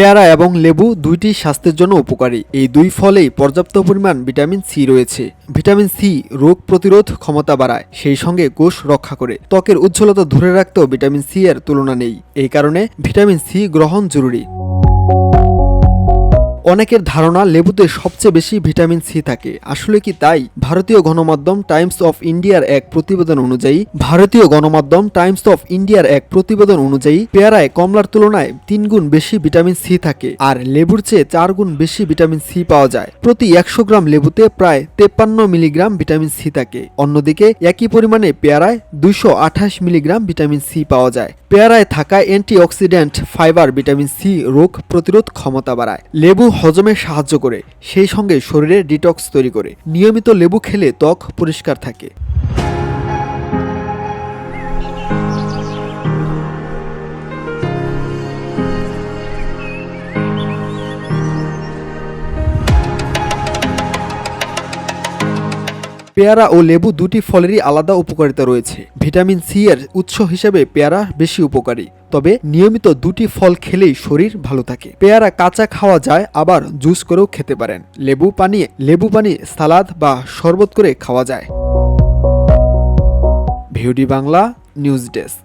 পেয়ারা এবং লেবু দুইটি স্বাস্থ্যের জন্য উপকারী। এই দুই ফলেই পর্যাপ্ত পরিমাণ ভিটামিন সি রয়েছে। ভিটামিন সি রোগ প্রতিরোধ ক্ষমতা বাড়ায়, সেই সঙ্গে কোষ রক্ষা করে। ত্বকের উজ্জ্বলতা ধরে রাখতেও ভিটামিন সি এর তুলনা নেই। এই কারণে ভিটামিন সি গ্রহণ জরুরি। অনেকের ধারণা লেবুতে সবচেয়ে বেশি ভিটামিন সি থাকে। আসলে কি তাই? ভারতীয় গণমাধ্যম টাইমস অফ ইন্ডিয়ার এক প্রতিবেদন অনুযায়ী, ভারতীয় গণমাধ্যম টাইমস অফ ইন্ডিয়ার এক প্রতিবেদন অনুযায়ী, পেয়ারায় কমলার তুলনায় তিন গুণ বেশি ভিটামিন সি থাকে আর লেবুর চেয়ে চার গুণ বেশি ভিটামিন সি পাওয়া যায়। প্রতি একশো গ্রাম লেবুতে প্রায় তেপ্পান্ন মিলিগ্রাম ভিটামিন সি থাকে। অন্যদিকে, একই পরিমাণে পেয়ারায় দুইশো আঠাশ মিলিগ্রাম ভিটামিন সি পাওয়া যায়। পেয়ারায় থাকা অ্যান্টিঅক্সিডেন্ট ফাইবার ভিটামিন সি রোগ প্রতিরোধ ক্ষমতা বাড়ায়। লেবু হজমে সাহায্য করে, সেই সঙ্গে শরীরে ডিটক্স তৈরি করে। নিয়মিত লেবু খেলে ত্বক পরিষ্কার থাকে। পেয়ারা ও লেবু দুটি ফলেরই আলাদা উপকারিতা রয়েছে। ভিটামিন সি এর উৎস হিসেবে পেয়ারা বেশি উপকারী, তবে নিয়মিত দুটি ফল খেলেই শরীর ভালো থাকে। পেয়ারা কাঁচা খাওয়া যায়, আবার জুস করেও খেতে পারেন। লেবু পানি লেবু পানি সালাদ বা শরবত করে খাওয়া যায়। ভিউডি বাংলা নিউজ ডেস্ক।